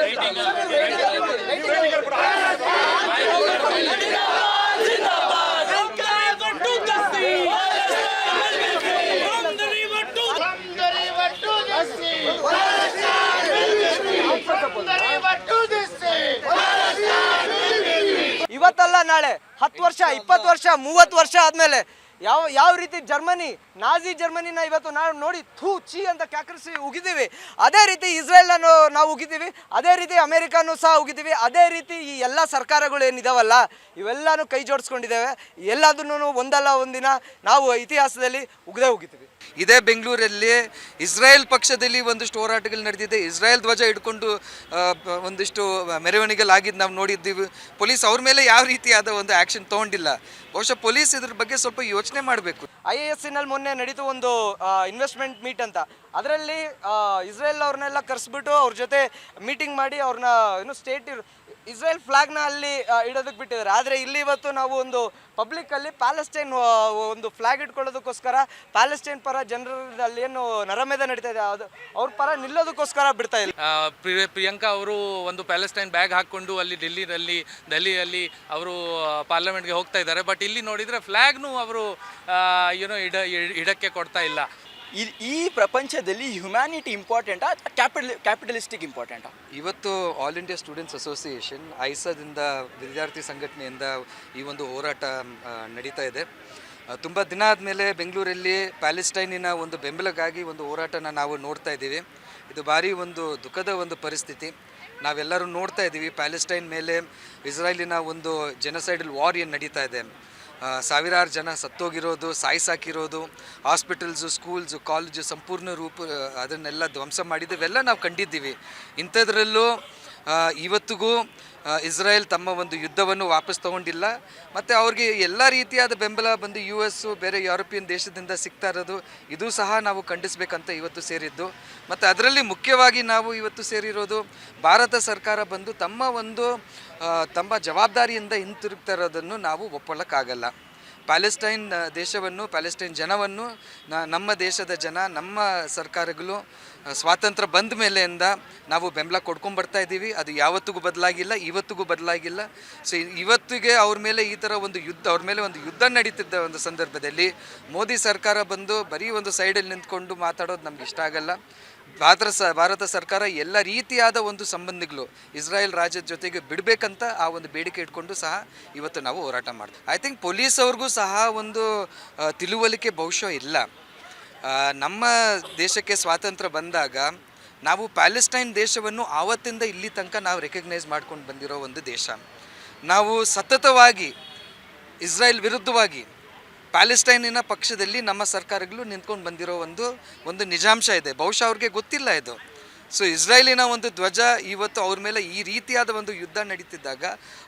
Writing writing ಇವತ್ತಲ್ಲ ನಾಳೆ ಹತ್ತು ವರ್ಷ ಇಪ್ಪತ್ತು ವರ್ಷ ಮೂವತ್ತು ವರ್ಷ ಆದ್ಮೇಲೆ ಯಾವ ಯಾವ ರೀತಿ ಜರ್ಮನಿ ನಾಜಿ ಜರ್ಮನಿನ ಇವತ್ತು ನಾವು ನೋಡಿ ಥೂ ಚಿ ಅಂತ ಕ್ಯಾಕರಿಸಿ ಉಗಿದೀವಿ. ಅದೇ ರೀತಿ ಇಸ್ರೇಲನ್ನು ನಾವು ಉಗಿದೀವಿ ಅದೇ ರೀತಿ ಅಮೇರಿಕಾನು ಸಹ ಉಗಿದೀವಿ ಅದೇ ರೀತಿ ಈ ಎಲ್ಲ ಸರ್ಕಾರಗಳು ಏನಿದಾವಲ್ಲ ಇವೆಲ್ಲನೂ ಕೈ ಜೋಡಿಸ್ಕೊಂಡಿದ್ದೇವೆ. ಎಲ್ಲದನ್ನೂ ಒಂದಲ್ಲ ಒಂದಿನ ನಾವು ಇತಿಹಾಸದಲ್ಲಿ ಉಗ್ದೇ ಉಗಿತೀವಿ ಇದೇ ಬೆಂಗಳೂರಲ್ಲಿ ಇಸ್ರಾಯೇಲ್ ಪಕ್ಷದಲ್ಲಿ ಒಂದಿಷ್ಟು ಹೋರಾಟಗಳು ನಡೆದಿದೆ. ಇಸ್ರಾಯೇಲ್ ಧ್ವಜ ಬ- ಒಂದಿಷ್ಟು ಮೆರವಣಿಗೆಲಾಗಿದ್ದು ನಾವು ನೋಡಿದ್ದೀವಿ. ಪೊಲೀಸ್ ಅವ್ರ ಮೇಲೆ ಯಾವ ರೀತಿಯಾದ ಒಂದು ಆ್ಯಕ್ಷನ್ ತೊಗೊಂಡಿಲ್ಲ. ಬಹುಶಃ ಪೊಲೀಸ್ ಇದ್ರ ಬಗ್ಗೆ ಸ್ವಲ್ಪ ಯೋಚನೆ ಮಾಡಬೇಕು. ಐ ಎ ಎಸ್ನಲ್ಲಿ ಮೊನ್ನೆ ನಡೀತು ಒಂದು ಇನ್ವೆಸ್ಟ್ಮೆಂಟ್ ಮೀಟ್ ಅಂತ. ಅದರಲ್ಲಿ ಇಸ್ರೇಲ್ ಅವ್ರನ್ನೆಲ್ಲ ಕರೆಸ್ಬಿಟ್ಟು ಅವ್ರ ಜೊತೆ ಮೀಟಿಂಗ್ ಮಾಡಿ ಅವ್ರನ್ನ ಏನು ಸ್ಟೇಟ್ ಇಸ್ರೇಲ್ ಫ್ಲಾಗ್ನ ಅಲ್ಲಿ ಇಡೋದಕ್ಕೆ ಬಿಟ್ಟಿದ್ದಾರೆ. ಆದರೆ ಇಲ್ಲಿ ಇವತ್ತು ನಾವು ಒಂದು ಪಬ್ಲಿಕ್ಕಲ್ಲಿ ಪ್ಯಾಲೆಸ್ಟೈನ್ ಒಂದು ಫ್ಲಾಗ್ ಇಟ್ಕೊಳ್ಳೋದಕ್ಕೋಸ್ಕರ ಪ್ಯಾಲೆಸ್ಟೈನ್ ಪರ ಜನರಲ್ಲಿ ಏನು ನರಮೇಧ ನಡೀತಾ ಇದೆ ಅದು ಅವ್ರ ಪರ ನಿಲ್ಲೋದಕ್ಕೋಸ್ಕರ ಬಿಡ್ತಾ ಇಲ್ಲ. ಪ್ರಿಯಾಂಕಾ ಅವರು ಒಂದು ಪ್ಯಾಲೆಸ್ಟೈನ್ ಬ್ಯಾಗ್ ಹಾಕ್ಕೊಂಡು ಅಲ್ಲಿ ಡೆಲ್ಲಿನಲ್ಲಿ ದೆಹಲಿಯಲ್ಲಿ ಅವರು ಪಾರ್ಲಿಮೆಂಟ್ಗೆ ಹೋಗ್ತಾ ಇದ್ದಾರೆ. ಬಟ್ ಇಲ್ಲಿ ನೋಡಿದರೆ ಫ್ಲ್ಯಾಗ್ನು ಅವರು ಏನೋ ಇಡ ಇಡ- ಇಡಕ್ಕೆ ಕೊಡ್ತಾ ಇಲ್ಲ. ಈ- ಈ ಪ್ರಪಂಚದಲ್ಲಿ ಹ್ಯುಮ್ಯಾನಿಟಿ ಇಂಪಾರ್ಟೆಂಟಾ ಕ್ಯಾಪಿಟಲ್ ಕ್ಯಾಪಿಟಲಿಸ್ಟಿಕ್ ಇಂಪಾರ್ಟೆಂಟಾ ಇವತ್ತು ಆಲ್ ಇಂಡಿಯಾ ಸ್ಟೂಡೆಂಟ್ಸ್ ಅಸೋಸಿಯೇಷನ್ ಐಸಾದಿಂದ ವಿದ್ಯಾರ್ಥಿ ಸಂಘಟನೆಯಿಂದ ಈ ಒಂದು ಹೋರಾಟ ನಡೀತಾ ಇದೆ. ತುಂಬ ದಿನ ಆದಮೇಲೆ ಬೆಂಗಳೂರಲ್ಲಿ ಪ್ಯಾಲೆಸ್ಟೈನಿನ ಒಂದು ಬೆಂಬಲಕ್ಕಾಗಿ ಒಂದು ಹೋರಾಟನ ನಾವು ನೋಡ್ತಾ ಇದ್ದೀವಿ. ಇದು ಭಾರಿ ಒಂದು ದುಃಖದ ಒಂದು ಪರಿಸ್ಥಿತಿ. ನಾವೆಲ್ಲರೂ ನೋಡ್ತಾ ಇದ್ದೀವಿ ಪ್ಯಾಲೆಸ್ಟೈನ್ ಮೇಲೆ ಇಸ್ರಾಯೇಲಿನ ಒಂದು ಜೆನಸೈಡಲ್ ವಾರ್ ಏನು ನಡೀತಾ ಇದೆ. ಸಾವಿರಾರು ಜನ ಸತ್ತೋಗಿರೋದು, ಸಾಯಿಸಾಕಿರೋದು, ಹಾಸ್ಪಿಟಲ್ಸು, ಸ್ಕೂಲ್ಸು, ಕಾಲೇಜು ಸಂಪೂರ್ಣ ರೂಪ ಅದನ್ನೆಲ್ಲ ಧ್ವಂಸ ಮಾಡಿದ್ದು, ಇವೆಲ್ಲ ನಾವು ಕಂಡಿದ್ದೀವಿ. ಇಂಥದ್ರಲ್ಲೂ ಇವತ್ತಿಗೂ ಇಸ್ರಾಯೇಲ್ ತಮ್ಮ ಒಂದು ಯುದ್ಧವನ್ನು ವಾಪಸ್ ತಗೊಂಡಿಲ್ಲ. ಮತ್ತು ಅವ್ರಿಗೆ ಎಲ್ಲ ರೀತಿಯಾದ ಬೆಂಬಲ ಬಂದು ಯು ಎಸ್ಸು, ಬೇರೆ ಯುರೋಪಿಯನ್ ದೇಶದಿಂದ ಸಿಗ್ತಾ ಇರೋದು, ಇದು ಸಹ ನಾವು ಖಂಡಿಸಬೇಕಂತ ಇವತ್ತು ಸೇರಿದ್ದು. ಮತ್ತು ಅದರಲ್ಲಿ ಮುಖ್ಯವಾಗಿ ನಾವು ಇವತ್ತು ಸೇರಿರೋದು, ಭಾರತ ಸರ್ಕಾರ ಬಂದು ತಮ್ಮ ಒಂದು ತಮ್ಮ ಜವಾಬ್ದಾರಿಯಿಂದ ಹಿಂತಿರುಗ್ತಾ ಇರೋದನ್ನು ನಾವು ಒಪ್ಪಳಕ್ಕಾಗಲ್ಲ. ಪ್ಯಾಲೆಸ್ಟೈನ್ ದೇಶವನ್ನು, ಪ್ಯಾಲೆಸ್ಟೈನ್ ಜನವನ್ನು ನಮ್ಮ ದೇಶದ ಜನ, ನಮ್ಮ ಸರ್ಕಾರಗಳು ಸ್ವಾತಂತ್ರ್ಯ ಬಂದ ಮೇಲೆಯಿಂದ ನಾವು ಬೆಂಬಲ ಕೊಡ್ಕೊಂಬರ್ತಾ ಇದ್ದೀವಿ. ಅದು ಯಾವತ್ತಿಗೂ ಬದಲಾಗಿಲ್ಲ, ಇವತ್ತಿಗೂ ಬದಲಾಗಿಲ್ಲ. ಸೊ ಇವತ್ತಿಗೆ ಅವ್ರ ಮೇಲೆ ಈ ಥರ ಒಂದು ಯುದ್ಧ, ಅವ್ರ ಮೇಲೆ ಒಂದು ಯುದ್ಧ ನಡೀತಿದ್ದ ಒಂದು ಸಂದರ್ಭದಲ್ಲಿ ಮೋದಿ ಸರ್ಕಾರ ಬಂದು ಬರೀ ಒಂದು ಸೈಡಲ್ಲಿ ನಿಂತ್ಕೊಂಡು ಮಾತಾಡೋದು ನಮ್ಗೆ ಇಷ್ಟ ಆಗಲ್ಲ. ಭಾರತ ಸ, ಭಾರತ ಸರ್ಕಾರ ಎಲ್ಲ ರೀತಿಯಾದ ಒಂದು ಸಂಬಂಧಗಳು ಇಸ್ರಾಯೇಲ್ ರಾಜ್ಯದ ಜೊತೆಗೆ ಬಿಡಬೇಕಂತ ಆ ಒಂದು ಬೇಡಿಕೆ ಇಟ್ಕೊಂಡು ಸಹ ಇವತ್ತು ನಾವು ಹೋರಾಟ ಮಾಡ್ತೀವಿ. ಐ ಥಿಂಕ್ ಪೊಲೀಸ್ ಅವ್ರಿಗೂ ಸಹ ಒಂದು ತಿಳುವಳಿಕೆ ಬಹುಶಃ ಇಲ್ಲ. ನಮ್ಮ ದೇಶಕ್ಕೆ ಸ್ವಾತಂತ್ರ್ಯ ಬಂದಾಗ ನಾವು ಪ್ಯಾಲೆಸ್ಟೈನ್ ದೇಶವನ್ನು ಆವತ್ತಿಂದ ಇಲ್ಲಿ ತನಕ ನಾವು ರೆಕಗ್ನೈಸ್ ಮಾಡ್ಕೊಂಡು ಬಂದಿರೋ ಒಂದು ದೇಶ. ನಾವು ಸತತವಾಗಿ ಇಸ್ರಾಯೇಲ್ ವಿರುದ್ಧವಾಗಿ ಪ್ಯಾಲೆಸ್ಟೈನಿನ ಪಕ್ಷದಲ್ಲಿ ನಮ್ಮ ಸರ್ಕಾರಗಳು ನಿಂತ್ಕೊಂಡು ಬಂದಿರೋ ಒಂದು ಒಂದು ನಿಜಾಂಶ ಇದೆ. ಬಹುಶಃ ಅವ್ರಿಗೆ ಗೊತ್ತಿಲ್ಲ ಇದು. ಸೊ ಇಸ್ರಾಯೇಲಿನ ಒಂದು ಧ್ವಜ ಇವತ್ತು ಅವ್ರ ಮೇಲೆ ಈ ರೀತಿಯಾದ ಒಂದು ಯುದ್ಧ ನಡೀತಿದ್ದಾಗ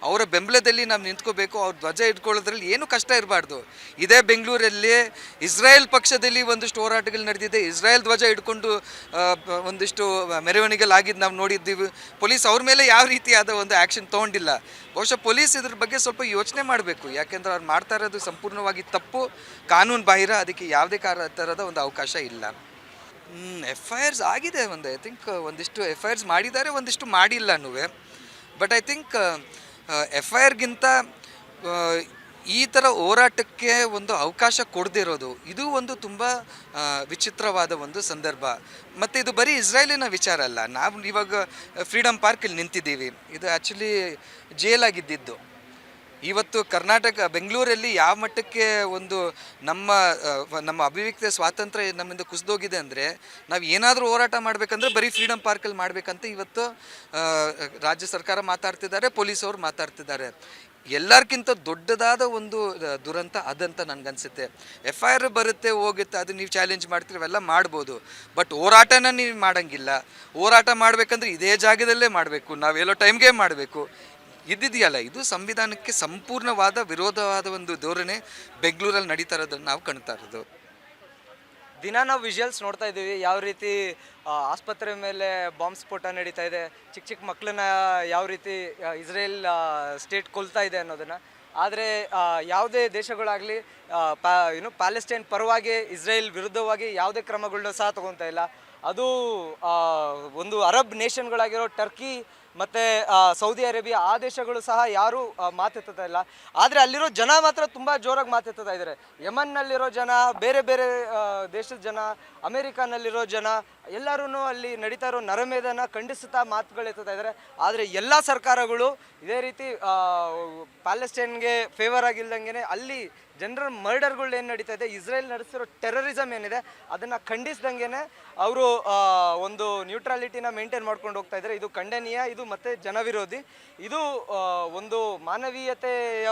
ಅವರ ಬೆಂಬಲದಲ್ಲಿ ನಾವು ನಿಂತ್ಕೋಬೇಕು, ಅವ್ರ ಧ್ವಜ ಇಟ್ಕೊಳ್ಳೋದ್ರಲ್ಲಿ ಏನು ಕಷ್ಟ ಇರಬಾರ್ದು. ಇದೇ ಬೆಂಗಳೂರಲ್ಲಿ ಇಸ್ರಾಯೇಲ್ ಪಕ್ಷದಲ್ಲಿ ಒಂದಿಷ್ಟು ಹೋರಾಟಗಳು ನಡೆದಿದೆ. ಇಸ್ರಾಯೇಲ್ ಧ್ವಜ ಇಟ್ಕೊಂಡು ಒಂದಿಷ್ಟು ಮೆರವಣಿಗೆಲಾಗಿದ್ದು ನಾವು ನೋಡಿದ್ದೀವಿ. ಪೊಲೀಸ್ ಅವ್ರ ಮೇಲೆ ಯಾವ ರೀತಿಯಾದ ಒಂದು ಆ್ಯಕ್ಷನ್ ತೊಗೊಂಡಿಲ್ಲ. ಬಹುಶಃ ಪೊಲೀಸ್ ಇದ್ರ ಬಗ್ಗೆ ಸ್ವಲ್ಪ ಯೋಚನೆ ಮಾಡಬೇಕು. ಯಾಕೆಂದ್ರೆ ಅವ್ರು ಮಾಡ್ತಾ ಇರೋದು ಸಂಪೂರ್ಣವಾಗಿ ತಪ್ಪು. ಕಾನೂನು ಬಾಹಿರ, ಅದಕ್ಕೆ ಯಾವುದೇ ಕಾರ ಥರದ ಒಂದು ಅವಕಾಶ ಇಲ್ಲ. ಎಫ್ ಐ ಆರ್ಸ್ ಆಗಿದೆ ಒಂದು. ಐ ಥಿಂಕ್ ಒಂದಿಷ್ಟು ಎಫ್ ಐ ಆರ್ಸ್ ಮಾಡಿದ್ದಾರೆ, ಒಂದಿಷ್ಟು ಮಾಡಿಲ್ಲ but I think F I ಆರ್ಗಿಂತ ಈ ಥರ ಹೋರಾಟಕ್ಕೆ ಒಂದು ಅವಕಾಶ ಕೊಡದಿರೋದು, ಇದು ಒಂದು ತುಂಬ ವಿಚಿತ್ರವಾದ ಒಂದು ಸಂದರ್ಭ. ಮತ್ತು ಇದು ಬರೀ ಇಸ್ರೇಲಿನ ವಿಚಾರ ಅಲ್ಲ. ನಾವು ಇವಾಗ ಫ್ರೀಡಮ್ ಪಾರ್ಕಲ್ಲಿ ನಿಂತಿದ್ದೀವಿ. ಇದು ಆ್ಯಕ್ಚುಲಿ ಜೇಲಾಗಿದ್ದಿದ್ದು ಇವತ್ತು ಕರ್ನಾಟಕ, ಬೆಂಗಳೂರಲ್ಲಿ ಯಾವ ಮಟ್ಟಕ್ಕೆ ಒಂದು ನಮ್ಮ ನಮ್ಮ ಅಭಿವ್ಯಕ್ತಿಯ ಸ್ವಾತಂತ್ರ್ಯ ನಮ್ಮಿಂದ ಕುಸಿದೋಗಿದೆ ಅಂದರೆ, ನಾವು ಏನಾದರೂ ಹೋರಾಟ ಮಾಡಬೇಕಂದ್ರೆ ಬರೀ ಫ್ರೀಡಮ್ ಪಾರ್ಕಲ್ಲಿ ಮಾಡಬೇಕಂತ ಇವತ್ತು ರಾಜ್ಯ ಸರ್ಕಾರ ಮಾತಾಡ್ತಿದ್ದಾರೆ, ಪೊಲೀಸ್ ಅವರು ಮಾತಾಡ್ತಿದ್ದಾರೆ. ಎಲ್ಲರಿಗಿಂತ ದೊಡ್ಡದಾದ ಒಂದು ದುರಂತ ಅದಂತ ನನಗನ್ಸುತ್ತೆ. ಎಫ್ ಐ ಆರ್ ಬರುತ್ತೆ, ಹೋಗುತ್ತೆ, ಅದು ನೀವು ಚಾಲೆಂಜ್ ಮಾಡ್ತೀರಿ, ಅವೆಲ್ಲ ಮಾಡ್ಬೋದು. ಬಟ್ ಹೋರಾಟನ ನೀವು ಮಾಡೋಂಗಿಲ್ಲ. ಹೋರಾಟ ಮಾಡಬೇಕಂದ್ರೆ ಇದೇ ಜಾಗದಲ್ಲೇ ಮಾಡಬೇಕು. ನಾವೆಲ್ಲೋ ಟೈಮ್ಗೆ ಮಾಡಬೇಕು. ಇದ್ದಿದೆಯಲ್ಲ, ಇದು ಸಂವಿಧಾನಕ್ಕೆ ಸಂಪೂರ್ಣವಾದ ವಿರೋಧವಾದ ಒಂದು ಧೋರಣೆ ಬೆಂಗಳೂರಲ್ಲಿ ನಡೀತಾ ಇರೋದನ್ನು ನಾವು ಕಾಣ್ತಾ ಇರೋದು. ದಿನ ನಾವು ವಿಜುವಲ್ಸ್ ನೋಡ್ತಾ ಇದ್ದೀವಿ, ಯಾವ ರೀತಿ ಆಸ್ಪತ್ರೆ ಮೇಲೆ ಬಾಂಬ್ ಸ್ಫೋಟ ನಡೀತಾ ಇದೆ, ಚಿಕ್ಕ ಚಿಕ್ಕ ಮಕ್ಕಳನ್ನ ಯಾವ ರೀತಿ ಇಸ್ರೇಲ್ ಸ್ಟೇಟ್ ಕೊಲ್ತಾ ಇದೆ ಅನ್ನೋದನ್ನು. ಆದರೆ ಯಾವುದೇ ದೇಶಗಳಾಗಲಿ ಪ್ಯಾ ಏನು ಪ್ಯಾಲೆಸ್ಟೈನ್ ಪರವಾಗಿ ಇಸ್ರೇಲ್ ವಿರುದ್ಧವಾಗಿ ಯಾವುದೇ ಕ್ರಮಗಳನ್ನ ಸಹ ತಗೊತಾ ಇಲ್ಲ. ಅದು ಒಂದು ಅರಬ್ ನೇಷನ್ಗಳಾಗಿರೋ ಟರ್ಕಿ ಮತ್ತು ಸೌದಿ ಅರೇಬಿಯಾ ಆ ದೇಶಗಳು ಸಹ ಯಾರೂ ಮಾತೆತ್ತಾ ಇಲ್ಲ. ಆದರೆ ಅಲ್ಲಿರೋ ಜನ ಮಾತ್ರ ತುಂಬ ಜೋರಾಗಿ ಮಾತೆತ್ತುತ್ತಾ ಇದ್ದಾರೆ. ಯಮನ್ನಲ್ಲಿರೋ ಜನ, ಬೇರೆ ಬೇರೆ ದೇಶದ ಜನ, ಅಮೇರಿಕಾನಲ್ಲಿರೋ ಜನ ಎಲ್ಲರೂ ಅಲ್ಲಿ ನಡೀತಾ ಇರೋ ನರಮೇಧನ ಖಂಡಿಸುತ್ತಾ ಮಾತುಗಳು ಇದ್ದಾರೆ. ಆದರೆ ಎಲ್ಲ ಸರ್ಕಾರಗಳು ಇದೇ ರೀತಿ ಪ್ಯಾಲೆಸ್ಟೈನ್ಗೆ ಫೇವರ್ ಆಗಿಲ್ದಂಗೆ ಅಲ್ಲಿ ಜನರ ಮರ್ಡರ್ಗಳು ಏನು ನಡೀತಾ ಇದೆ, ಇಸ್ರೇಲ್ ನಡೆಸಿರೋ ಟೆರರಿಸಮ್ ಏನಿದೆ, ಅದನ್ನು ಖಂಡಿಸ್ದಂಗೆ ಅವರು ಒಂದು ನ್ಯೂಟ್ರಾಲಿಟಿನ ಮೇಂಟೈನ್ ಮಾಡ್ಕೊಂಡು ಹೋಗ್ತಾ ಇದ್ದಾರೆ. ಇದು ಖಂಡನೀಯ, ಇದು ಮತ್ತೆ ಜನವಿರೋಧಿ. ಇದು ಒಂದು ಮಾನವೀಯತೆಯ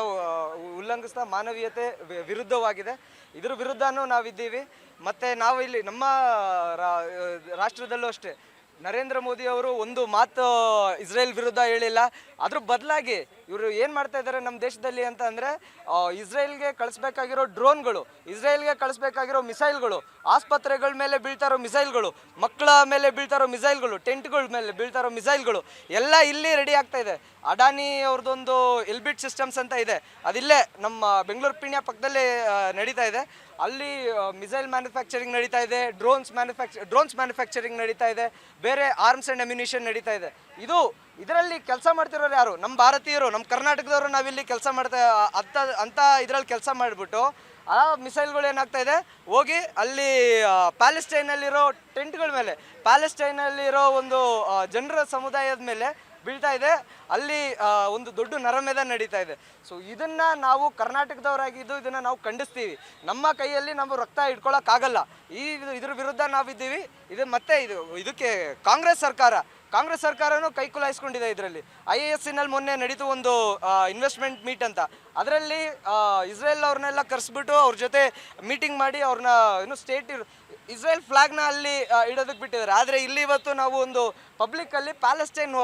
ಉಲ್ಲಂಘಿಸ್ತಾ ಮಾನವೀಯತೆ ವಿರುದ್ಧವಾಗಿದೆ. ಇದ್ರ ವಿರುದ್ಧನೂ ನಾವಿದ್ದೀವಿ. ಮತ್ತು ನಾವು ಇಲ್ಲಿ ನಮ್ಮ ರಾಷ್ಟ್ರದಲ್ಲೂ ಅಷ್ಟೇ. ನರೇಂದ್ರ ಮೋದಿ ಅವರು ಒಂದು ಮಾತು ಇಸ್ರೇಲ್ ವಿರುದ್ಧ ಹೇಳಿಲ್ಲ. ಅದ್ರ ಬದಲಾಗಿ ಇವರು ಏನು ಮಾಡ್ತಾ ಇದ್ದಾರೆ ನಮ್ಮ ದೇಶದಲ್ಲಿ ಅಂತ ಅಂದರೆ ಇಸ್ರೇಲ್ಗೆ ಕಳಿಸ್ಬೇಕಾಗಿರೋ ಡ್ರೋನ್ಗಳು, ಇಸ್ರೇಲ್ಗೆ ಕಳಿಸ್ಬೇಕಾಗಿರೋ ಮಿಸೈಲ್ಗಳು, ಆಸ್ಪತ್ರೆಗಳ ಮೇಲೆ ಬೀಳ್ತಾ ಇರೋ ಮಿಸೈಲ್ಗಳು, ಮಕ್ಕಳ ಮೇಲೆ ಬೀಳ್ತಾ ಇರೋ ಮಿಸೈಲ್ಗಳು, ಟೆಂಟ್ಗಳ ಮೇಲೆ ಬೀಳ್ತಾ ಇರೋ ಮಿಸೈಲ್ಗಳು, ಎಲ್ಲ ಇಲ್ಲಿ ರೆಡಿ ಆಗ್ತಾ ಇದೆ. ಅಡಾನಿ ಅವ್ರದ್ದೊಂದು ಎಲ್ಬಿಟ್ ಸಿಸ್ಟಮ್ಸ್ ಅಂತ ಇದೆ. ಅದಿಲ್ಲೇ ನಮ್ಮ ಬೆಂಗಳೂರು ಪೀಣ್ಯ ಪಕ್ಕದಲ್ಲೇ ನಡೀತಾ ಇದೆ. ಅಲ್ಲಿ ಮಿಸೈಲ್ ಮ್ಯಾನುಫ್ಯಾಕ್ಚರಿಂಗ್ ನಡೀತಾ ಇದೆ ಡ್ರೋನ್ಸ್ ಮ್ಯಾನುಫ್ಯಾಕ್ಚರ್ ಡ್ರೋನ್ಸ್ ಮ್ಯಾನುಫ್ಯಾಕ್ಚರಿಂಗ್ ನಡೀತಾ ಇದೆ, ಬೇರೆ ಆರ್ಮ್ಸ್ ಆ್ಯಂಡ್ ಅಮ್ಯುನಿಷನ್ ನಡೀತಾ ಇದೆ. ಇದು, ಇದರಲ್ಲಿ ಕೆಲಸ ಮಾಡ್ತಿರೋರು ಯಾರು? ನಮ್ಮ ಭಾರತೀಯರು ನಮ್ಮ ಕರ್ನಾಟಕದವರು ನಾವಿಲ್ಲಿ ಕೆಲಸ ಮಾಡ್ತಾ ಅಂತ ಅಂತ ಇದರಲ್ಲಿ ಕೆಲಸ ಮಾಡಿಬಿಟ್ಟು, ಆ ಮಿಸೈಲ್ಗಳು ಏನಾಗ್ತಾ ಇದೆ? ಹೋಗಿ ಅಲ್ಲಿ ಪ್ಯಾಲೆಸ್ಟೈನಲ್ಲಿರೋ ಟೆಂಟ್ಗಳ ಮೇಲೆ ಪ್ಯಾಲೆಸ್ಟೈನಲ್ಲಿರೋ ಒಂದು ಜನರ ಸಮುದಾಯದ ಮೇಲೆ ಬೀಳ್ತಾ ಇದೆ. ಅಲ್ಲಿ ಒಂದು ದೊಡ್ಡ ನರಮೇಧ ನಡೀತಾ ಇದೆ. ಸೊ ಇದನ್ನ ನಾವು ಕರ್ನಾಟಕದವರಾಗಿದ್ದು ಇದನ್ನ ನಾವು ಖಂಡಿಸ್ತೀವಿ. ನಮ್ಮ ಕೈಯಲ್ಲಿ ನಾವು ರಕ್ತ ಇಟ್ಕೊಳಕ್ಕಾಗಲ್ಲ ಈ ಇದು- ಇದ್ರ ವಿರುದ್ಧ ನಾವಿದ್ದೀವಿ. ಇದು ಮತ್ತೆ ಇದು, ಇದಕ್ಕೆ ಕಾಂಗ್ರೆಸ್ ಸರ್ಕಾರ, ಕಾಂಗ್ರೆಸ್ ಸರ್ಕಾರನು ಕೈ ಕುಲಾಯಿಸ್ಕೊಂಡಿದೆ ಇದರಲ್ಲಿ. ಐ ಎ ಎಸ್ ಸಿನಲ್ಲಿ ಮೊನ್ನೆ ನಡೀತು ಒಂದು ಇನ್ವೆಸ್ಟ್ಮೆಂಟ್ ಮೀಟ್ ಅಂತ. ಅದರಲ್ಲಿ ಇಸ್ರೇಲ್ ಅವ್ರನ್ನೆಲ್ಲ ಕರೆಸ್ಬಿಟ್ಟು ಅವ್ರ ಜೊತೆ ಮೀಟಿಂಗ್ ಮಾಡಿ ಅವ್ರನ್ನ, ಏನು ಸ್ಟೇಟ್ ಇಸ್ರೇಲ್ ಫ್ಲಾಗ್ನ ಅಲ್ಲಿ ಇಡೋದಕ್ಕೆ ಬಿಟ್ಟಿದ್ದಾರೆ. ಆದರೆ ಇಲ್ಲಿ ಇವತ್ತು ನಾವು ಒಂದು ಪಬ್ಲಿಕ್ಕಲ್ಲಿ ಪ್ಯಾಲೆಸ್ಟೈನ್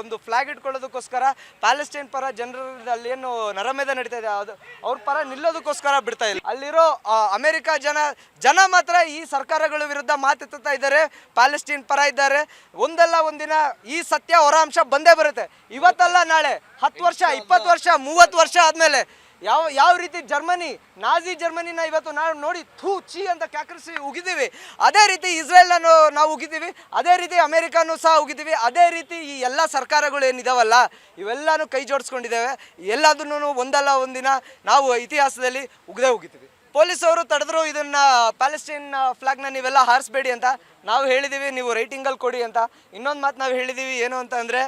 ಒಂದು ಫ್ಲಾಗ್ ಇಟ್ಕೊಳ್ಳೋದಕ್ಕೋಸ್ಕರ ಪ್ಯಾಲೆಸ್ಟೈನ್ ಪರ ಜನರಲ್ಲಿ ಏನು ನರಮೇಧ ನಡೀತಾ ಇದೆ, ಅದು ಅವ್ರ ಪರ ನಿಲ್ಲೋದಕ್ಕೋಸ್ಕರ ಬಿಡ್ತಾ ಇಲ್ಲ. ಅಲ್ಲಿರೋ ಅಮೆರಿಕ ಜನ ಜನ ಮಾತ್ರ ಈ ಸರ್ಕಾರಗಳ ವಿರುದ್ಧ ಮಾತೆತ್ತಾ ಇದ್ದಾರೆ ಪ್ಯಾಲೆಸ್ಟೈನ್ ಪರ ಇದ್ದಾರೆ. ಒಂದಲ್ಲ ಒಂದಿನ ಈ ಸತ್ಯ ಹೊರಾಂಶ ಬಂದೇ ಬರುತ್ತೆ. ಇವತ್ತಲ್ಲ ನಾಳೆ, ಹತ್ತು ವರ್ಷ, ಇಪ್ಪತ್ತು ವರ್ಷ, ಮೂವತ್ತು ವರ್ಷ ಆದಮೇಲೆ ಯಾವ ಯಾವ ರೀತಿ ಜರ್ಮನಿ, ನಾಜಿ ಜರ್ಮನಿನ ಇವತ್ತು ನಾವು ನೋಡಿ ಥೂ ಚಿ ಅಂತ ಕ್ಯಾಕರಿಸಿ ಉಗಿದೀವಿ. ಅದೇ ರೀತಿ ಇಸ್ರೇಲನ್ನು ನಾವು ಉಗಿದೀವಿ, ಅದೇ ರೀತಿ ಅಮೆರಿಕಾನು ಸಹ ಉಗಿದೀವಿ, ಅದೇ ರೀತಿ ಈ ಎಲ್ಲ ಸರ್ಕಾರಗಳು ಏನಿದಾವಲ್ಲ, ಇವೆಲ್ಲನೂ ಕೈ ಜೋಡಿಸ್ಕೊಂಡಿದ್ದೇವೆ ಎಲ್ಲದನ್ನೂ ಒಂದಲ್ಲ ಒಂದಿನ ನಾವು ಇತಿಹಾಸದಲ್ಲಿ ಉಗದೇ ಉಗಿತೀವಿ ಪೊಲೀಸವರು ತಡೆದ್ರು ಇದನ್ನ ಪ್ಯಾಲೆಸ್ಟೈನ್ ಫ್ಲಾಗ್ನ ನೀವೆಲ್ಲ ಹಾರಿಸ್ಬೇಡಿ ಅಂತ. ನಾವು ಹೇಳಿದ್ದೀವಿ ನೀವು ರೈಟಿಂಗಲ್ಲಿ ಕೊಡಿ ಅಂತ. ಇನ್ನೊಂದು ಮಾತು ನಾವು ಹೇಳಿದ್ದೀವಿ ಏನು ಅಂತ ಅಂದರೆ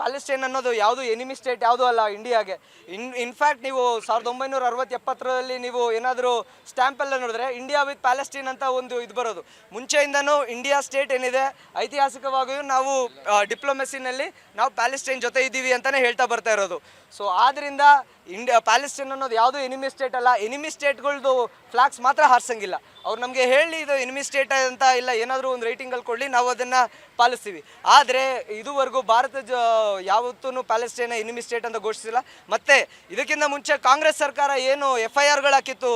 ಪ್ಯಾಲೆಸ್ಟೈನ್ ಅನ್ನೋದು ಯಾವುದು ಎನಿಮಿ ಸ್ಟೇಟ್ ಯಾವುದೂ ಅಲ್ಲ ಇಂಡಿಯಾಗೆ. ಇನ್ ಇನ್ಫ್ಯಾಕ್ಟ್ ನೀವು ಸಾವಿರದ ಒಂಬೈನೂರ ಅರವತ್ತು ಎಪ್ಪತ್ತರಲ್ಲಿ ನೀವು ಏನಾದರೂ ಸ್ಟ್ಯಾಂಪೆಲ್ಲ ನೋಡಿದ್ರೆ ಇಂಡಿಯಾ ವಿತ್ ಪ್ಯಾಲೆಸ್ಟೈನ್ ಅಂತ ಒಂದು ಇದು ಬರೋದು. ಮುಂಚೆಯಿಂದನೂ ಇಂಡಿಯಾ ಸ್ಟೇಟ್ ಏನಿದೆ, ಐತಿಹಾಸಿಕವಾಗಿಯೂ ನಾವು ಡಿಪ್ಲೊಮೆಸಿನಲ್ಲಿ ನಾವು ಪ್ಯಾಲೆಸ್ಟೈನ್ ಜೊತೆ ಇದ್ದೀವಿ ಅಂತಲೇ ಹೇಳ್ತಾ ಬರ್ತಾ ಇರೋದು. ಸೊ ಆದ್ದರಿಂದ ಇಂಡಿಯಾ ಪ್ಯಾಲೆಸ್ಟೈನ್ ಅನ್ನೋದು ಯಾವುದು ಎನಿಮಿ ಸ್ಟೇಟ್ ಅಲ್ಲ ಎನಿಮಿ ಸ್ಟೇಟ್ಗಳ್ದು ಫ್ಲಾಗ್ಸ್ ಮಾತ್ರ ಹಾರಿಸಂಗಿಲ್ಲ. ಅವ್ರು ನಮಗೆ ಹೇಳಿ ಇದು ಎನಿಮಿ ಸ್ಟೇಟ್ ಅಂತ ಇಲ್ಲ, ಏನಾದರೂ ಒಂದು ರೇಟಿಂಗಲ್ಲಿ ಕೊಡಲಿ, ನಾವು ಅದನ್ನು ಪಾಲಿಸ್ತೀವಿ. ಆದರೆ ಇದುವರೆಗೂ ಭಾರತ ಜ ಯಾವತ್ತೂ ಪ್ಯಾಲೆಸ್ಟೈನ ಎನಿಮಿ ಸ್ಟೇಟ್ ಅಂತ ಘೋಷಿಸಿಲ್ಲ. ಮತ್ತು ಇದಕ್ಕಿಂತ ಮುಂಚೆ ಕಾಂಗ್ರೆಸ್ ಸರ್ಕಾರ ಏನು ಎಫ್ ಐ ಆರ್ಗಳು ಹಾಕಿತ್ತು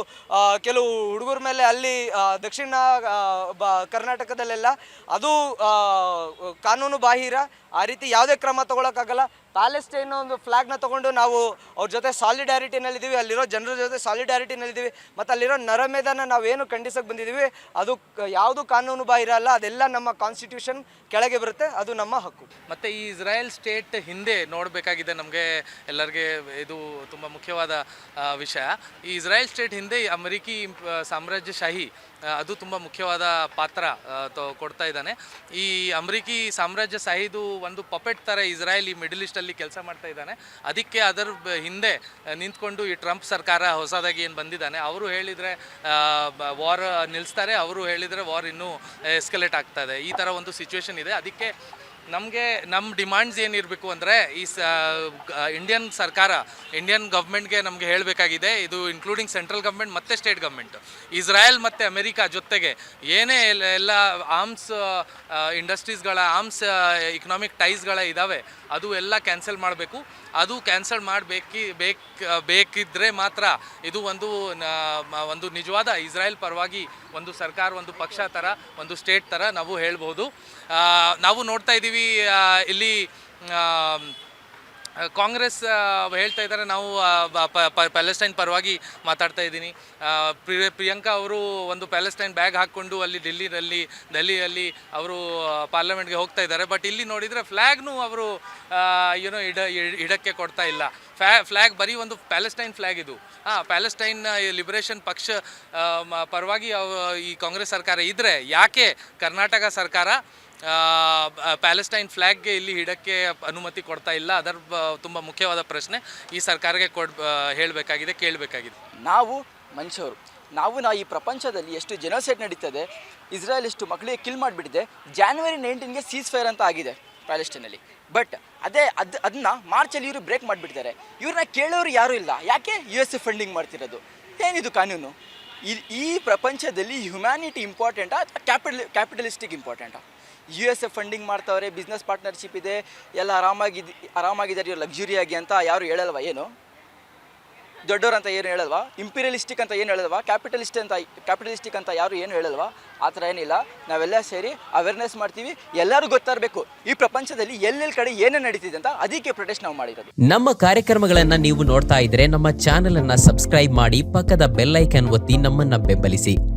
ಕೆಲವು ಹುಡುಗರ ಮೇಲೆ ಅಲ್ಲಿ ದಕ್ಷಿಣ ಬ, ಕರ್ನಾಟಕದಲ್ಲೆಲ್ಲ. ಅದು ಕಾನೂನು ಬಾಹಿರ. ಆ ರೀತಿ ಯಾವುದೇ ಕ್ರಮ ತಗೊಳಕ್ಕಾಗಲ್ಲ. ಪ್ಯಾಲೆಸ್ಟೈನ್ ಒಂದು ಫ್ಲಾಗ್ನ ತೊಗೊಂಡು ನಾವು ಅವ್ರ ಜೊತೆ ಸಾಲಿಡ್ಯಾರಿಟಿನಲ್ಲಿದ್ದೀವಿ ಅಲ್ಲಿರೋ ಜನರ ಜೊತೆ ಸಾಲಿಡ್ಯಾರಿಟಿನಲ್ಲಿದ್ದೀವಿ ಮತ್ತು ಅಲ್ಲಿರೋ ನರಮೇಧನ ನಾವೇನು ಖಂಡಿಸಕ್ಕೆ ಬಂದಿದ್ದೀವಿ, ಅದು ಯಾವುದು ಕಾನೂನು ಬಾಹಿರ ಅಲ್ಲ, ಅದೆಲ್ಲ ನಮ್ಮ ಕಾನ್ಸ್ಟಿಟ್ಯೂಷನ್ ಕೆಳಗೆ ಬರುತ್ತೆ, ಅದು ನಮ್ಮ ಹಕ್ಕು. ಮತ್ತು ಈ ಇಸ್ರಾಯೇಲ್ ಸ್ಟೇಟ್ ಹಿಂದೆ ನೋಡಬೇಕಾಗಿದೆ ನಮಗೆ ಎಲ್ಲರಿಗೆ ಇದು ತುಂಬ ಮುಖ್ಯವಾದ ವಿಷಯ. ಈ ಇಸ್ರಾಯೇಲ್ ಸ್ಟೇಟ್ ಹಿಂದೆ ಅಮೆರಿಕಿ ಸಾಮ್ರಾಜ್ಯಶಾಹಿ ಅದು ತುಂಬ ಮುಖ್ಯವಾದ ಪಾತ್ರ ಕೊಡ್ತಾ ಇದ್ದಾನೆ. ಈ ಅಮೆರಿಕಿ ಸಾಮ್ರಾಜ್ಯಶಾಹಿದು ಒಂದು ಪಪೆಟ್ ಥರ ಇಸ್ರಾಯೇಲ್ ಈ ಮಿಡಲ್ ಈಸ್ಟಲ್ಲಿ ಕೆಲಸ ಮಾಡ್ತಾ ಇದ್ದಾನೆ. ಅದಕ್ಕೆ ಅದರ ಹಿಂದೆ ನಿಂತ್ಕೊಂಡು ಈ ಟ್ರಂಪ್ ಸರ್ಕಾರ ಹೊಸದಾಗಿ ಏನು ಬಂದಿದ್ದಾನೆ, ಅವರು ಹೇಳಿದರೆ ವಾರ್ ನಿಲ್ಲಿಸ್ತಾರೆ ಅವರು ಹೇಳಿದರೆ ವಾರ್ ಇನ್ನೂ ಎಸ್ಕಲೇಟ್ ಆಗ್ತಾ ಇದೆ. ಈ ಥರ ಒಂದು ಸಿಚುವೇಶನ್ ಇದೆ. ಅದಕ್ಕೆ ನಮಗೆ ನಮ್ಮ ಡಿಮಾಂಡ್ಸ್ ಏನಿರಬೇಕು ಅಂದರೆ ಈ ಸ ಇಂಡಿಯನ್ ಸರ್ಕಾರ ಇಂಡಿಯನ್ ಗೌರ್ಮೆಂಟ್ಗೆ ನಮಗೆ ಹೇಳಬೇಕಾಗಿದೆ. ಇದು ಇನ್ಕ್ಲೂಡಿಂಗ್ ಸೆಂಟ್ರಲ್ ಗೌರ್ಮೆಂಟ್ ಮತ್ತು ಸ್ಟೇಟ್ ಗೌರ್ಮೆಂಟ್ ಇಸ್ರಾಯೇಲ್ ಮತ್ತು ಅಮೆರಿಕ ಜೊತೆಗೆ ಏನೇ ಎಲ್ಲ ಎಲ್ಲ ಆರ್ಮ್ಸ್ ಇಂಡಸ್ಟ್ರೀಸ್ಗಳ ಆರ್ಮ್ಸ್ ಇಕನಾಮಿಕ್ ಟೈಸ್ಗಳ ಇದ್ದಾವೆ ಅದು ಎಲ್ಲ ಕ್ಯಾನ್ಸಲ್ ಮಾಡಬೇಕು. ಅದು ಕ್ಯಾನ್ಸಲ್ ಮಾಡಬೇಕಿ, ಬೇಕು ಬೇಕಿದ್ದರೆ ಮಾತ್ರ ಇದು ಒಂದು ಒಂದು ನಿಜವಾದ ಇಸ್ರಾಯೇಲ್ ಪರವಾಗಿ ಒಂದು ಸರ್ಕಾರ, ಒಂದು ಪಕ್ಷ ಥರ ಒಂದು ಸ್ಟೇಟ್ ಥರ ನಾವು ಹೇಳ್ಬೋದು. ನಾವು ನೋಡ್ತಾ ಇದ್ದೀವಿ ಆ, ಇಲ್ಲಿ ಕಾಂಗ್ರೆಸ್ ಹೇಳ್ತಾ ಇದ್ದಾರೆ. ನಾವು ಪ್ಯಾಲೆಸ್ಟೈನ್ ಪರವಾಗಿ ಮಾತಾಡ್ತಾ ಇದ್ದೀನಿ. ಪ್ರಿಯಾಂಕಾ ಅವರು ಒಂದು ಪ್ಯಾಲೆಸ್ಟೈನ್ ಬ್ಯಾಗ್ ಹಾಕ್ಕೊಂಡು ಅಲ್ಲಿ ಡೆಲ್ಲಿನಲ್ಲಿ ದೆಹಲಿಯಲ್ಲಿ ಅವರು ಪಾರ್ಲಿಮೆಂಟ್ಗೆ ಹೋಗ್ತಾ ಇದ್ದಾರೆ. ಬಟ್ ಇಲ್ಲಿ ನೋಡಿದರೆ ಫ್ಲ್ಯಾಗ್ನು ಅವರು ಏನೋ ಇಡ ಇಡ್- ಇಡಕ್ಕೆ ಕೊಡ್ತಾ ಇಲ್ಲ. ಫ್ಯಾ ಫ್ಲ್ಯಾಗ್ ಬರೀ ಒಂದು ಪ್ಯಾಲೆಸ್ಟೈನ್ ಫ್ಲ್ಯಾಗ್ ಇದು. ಹಾಂ ಪ್ಯಾಲೆಸ್ಟೈನ್ ಲಿಬರೇಷನ್ ಪಕ್ಷ ಪರವಾಗಿ ಈ ಕಾಂಗ್ರೆಸ್ ಸರ್ಕಾರ ಇದ್ದರೆ ಯಾಕೆ ಕರ್ನಾಟಕ ಸರ್ಕಾರ ಪ್ಯಾಲೆಸ್ಟೈನ್ ಫ್ಲ್ಯಾಗ್ಗೆ ಇಲ್ಲಿ ಇಡಕ್ಕೆ ಅನುಮತಿ ಕೊಡ್ತಾ ಇಲ್ಲ. ಅದರ ತುಂಬ ಮುಖ್ಯವಾದ ಪ್ರಶ್ನೆ. ಈ ಸರ್ಕಾರಕ್ಕೆ ಕೊಡ್ ಹೇಳಬೇಕಾಗಿದೆ, ಕೇಳಬೇಕಾಗಿದೆ. ನಾವು ಮನುಷ್ಯರು. ನಾವು ನಾ ಈ ಪ್ರಪಂಚದಲ್ಲಿ ಎಷ್ಟು ಜನೋಸೈಡ್ ನಡೀತದೆ ಇಸ್ರೇಲ್ ಎಷ್ಟು ಮಕ್ಕಳಿಗೆ ಕಿಲ್ ಮಾಡಿಬಿಟ್ಟಿದೆ ಜಾನ್ವರಿ ನೈನ್ಟೀನ್ಗೆ ಸೀಸ್ ಫೈರ್ ಅಂತ ಆಗಿದೆ ಪ್ಯಾಲೆಸ್ಟೈನಲ್ಲಿ. ಬಟ್ ಅದೇ, ಅದು ಅದನ್ನ ಮಾರ್ಚಲ್ಲಿ ಇವರು ಬ್ರೇಕ್ ಮಾಡಿಬಿಡ್ತಾರೆ ಇವ್ರನ್ನ ಕೇಳೋರು ಯಾರೂ ಇಲ್ಲ. ಯಾಕೆ ಯು ಎಸ್ ಫಂಡಿಂಗ್ ಮಾಡ್ತಿರೋದು? ಏನಿದು ಕಾನೂನು? ಈ ಪ್ರಪಂಚದಲ್ಲಿ ಹ್ಯುಮ್ಯಾನಿಟಿ ಇಂಪಾರ್ಟೆಂಟಾ ಕ್ಯಾಪಿಟಲ್ ಕ್ಯಾಪಿಟಲಿಸ್ಟಿಕ್ ಇಂಪಾರ್ಟೆಂಟಾ ಯು ಎಸ್ ಎ ಫಂಡಿಂಗ್ ಮಾಡ್ತಾವ್ರೆ ಬಿಸ್ನೆಸ್ ಪಾರ್ಟ್ನರ್ಶಿಪ್ ಇದೆ, ಎಲ್ಲ ಆರಾಮಾಗಿದ್ದು ಆರಾಮಾಗಿದ್ದಾರೆ ಇವ್ರು ಲಕ್ಸುರಿಯಾಗಿ ಅಂತ ಯಾರು ಹೇಳಲ್ವ ಏನು? ದೊಡ್ಡವ್ರು ಅಂತ ಏನು ಹೇಳಲ್ವಾ? ಇಂಪೀರಿಯಲಿಸ್ಟಿಕ್ ಅಂತ ಏನು ಹೇಳಲ್ವಾ? ಕ್ಯಾಪಿಟಲಿಸ್ಟ್ ಅಂತ ಕ್ಯಾಪಿಟಲಿಸ್ಟಿಕ್ ಅಂತ ಯಾರು ಏನು ಹೇಳಲ್ವಾ? ಆ ಥರ ಏನಿಲ್ಲ. ನಾವೆಲ್ಲ ಸೇರಿ ಅವೇರ್ನೆಸ್ ಮಾಡ್ತೀವಿ. ಎಲ್ಲರೂ ಗೊತ್ತಾಗಬೇಕು ಈ ಪ್ರಪಂಚದಲ್ಲಿ ಎಲ್ಲೆಲ್ಲಿ ಕಡೆ ಏನೇನು ನಡೀತಿದೆ ಅಂತ ಅದಕ್ಕೆ ಪ್ರೊಟೆಸ್ಟ್ ನಾವು ಮಾಡಿರೋದು. ನಮ್ಮ ಕಾರ್ಯಕ್ರಮಗಳನ್ನು ನೀವು ನೋಡ್ತಾ ಇದ್ರೆ ನಮ್ಮ ಚಾನಲನ್ನು ಸಬ್ಸ್ಕ್ರೈಬ್ ಮಾಡಿ ಪಕ್ಕದ ಬೆಲ್ಲೈಕನ್ ಒತ್ತಿ ನಮ್ಮನ್ನು ಬೆಂಬಲಿಸಿ.